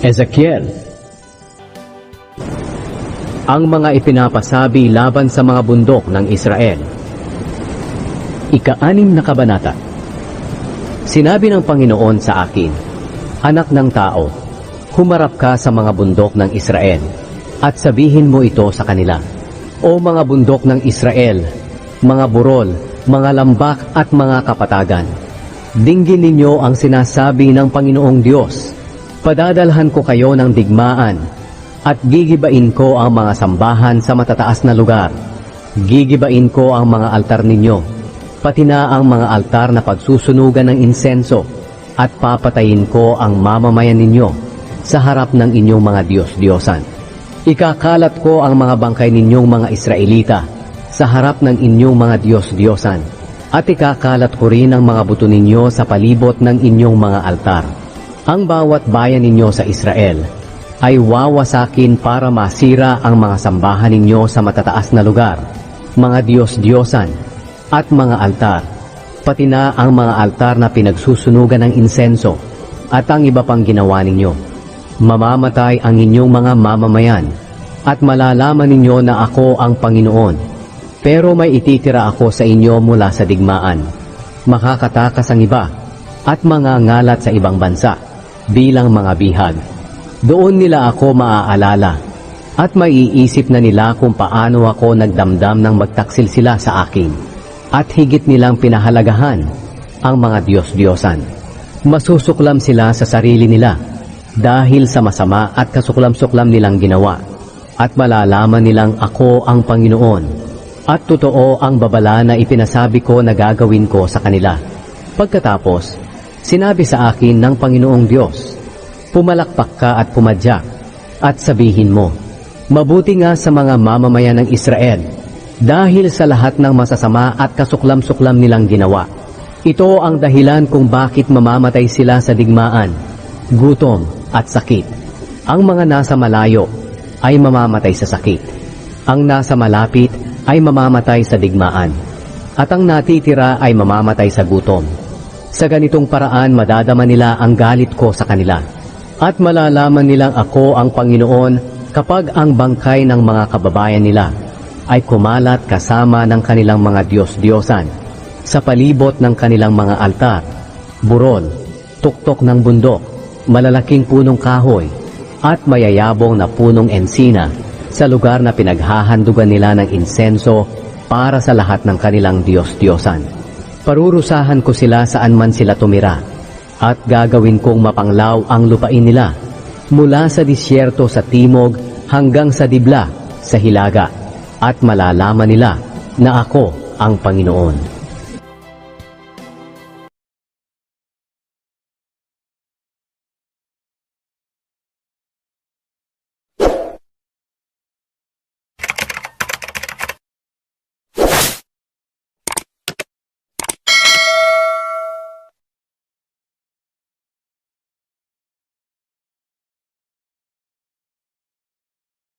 Ezekiel Ang mga ipinapasabi laban sa mga bundok ng Israel Ika-anim na kabanata Sinabi ng Panginoon sa akin, Anak ng tao, humarap ka sa mga bundok ng Israel at sabihin mo ito sa kanila. O mga bundok ng Israel, mga burol, mga lambak at mga kapatagan, dinggin ninyo ang sinasabi ng Panginoong Diyos. Padadalhan ko kayo ng digmaan at gigibain ko ang mga sambahan sa matataas na lugar. Gigibain ko ang mga altar ninyo, pati na ang mga altar na pagsusunugan ng insenso at papatayin ko ang mamamayan ninyo sa harap ng inyong mga Diyos-Diyosan. Ikakalat ko ang mga bangkay ninyong mga Israelita sa harap ng inyong mga Diyos-Diyosan at ikakalat ko rin ang mga buto ninyo sa palibot ng inyong mga altar. Ang bawat bayan ninyo sa Israel ay wawasakin para masira ang mga sambahan ninyo sa matataas na lugar, mga Diyos-Diyosan at mga altar, pati na ang mga altar na pinagsusunugan ng insenso at ang iba pang ginawa ninyo. Mamamatay ang inyong mga mamamayan at malalaman ninyo na ako ang Panginoon. Pero may ititira ako sa inyo mula sa digmaan. Makakatakas ang iba at mga ngalat sa ibang bansa bilang mga bihag. Doon nila ako maaalala at maiisip na nila kung paano ako nagdamdam ng magtaksil sila sa akin at higit nilang pinahalagahan ang mga Diyos-Diyosan. Masusuklam sila sa sarili nila dahil sa masama at kasuklam-suklam nilang ginawa at malalaman nilang ako ang Panginoon at totoo ang babala na ipinasabi ko na gagawin ko sa kanila. Pagkatapos, sinabi sa akin ng Panginoong Diyos, Pumalakpak ka at pumadyak at sabihin mo, Mabuti nga sa mga mamamayan ng Israel dahil sa lahat ng masasama at kasuklam-suklam nilang ginawa. Ito ang dahilan kung bakit mamamatay sila sa digmaan, gutom at sakit. Ang mga nasa malayo ay mamamatay sa sakit. Ang nasa malapit ay mamamatay sa digmaan. At ang natitira ay mamamatay sa gutom. Sa ganitong paraan madadama nila ang galit ko sa kanila. At malalaman nilang ako ang Panginoon kapag ang bangkay ng mga kababayan nila ay kumalat kasama ng kanilang mga Diyos-Diyosan sa palibot ng kanilang mga altar, burol, tuktok ng bundok, malalaking punong kahoy, at mayayabong na punong ensina sa lugar na pinaghahandugan nila ng insenso para sa lahat ng kanilang Diyos-Diyosan. Parurusahan ko sila saan man sila tumira, at gagawin kong mapanglaw ang lupain nila mula sa disyerto sa timog hanggang sa dibla sa hilaga at malalaman nila na ako ang Panginoon.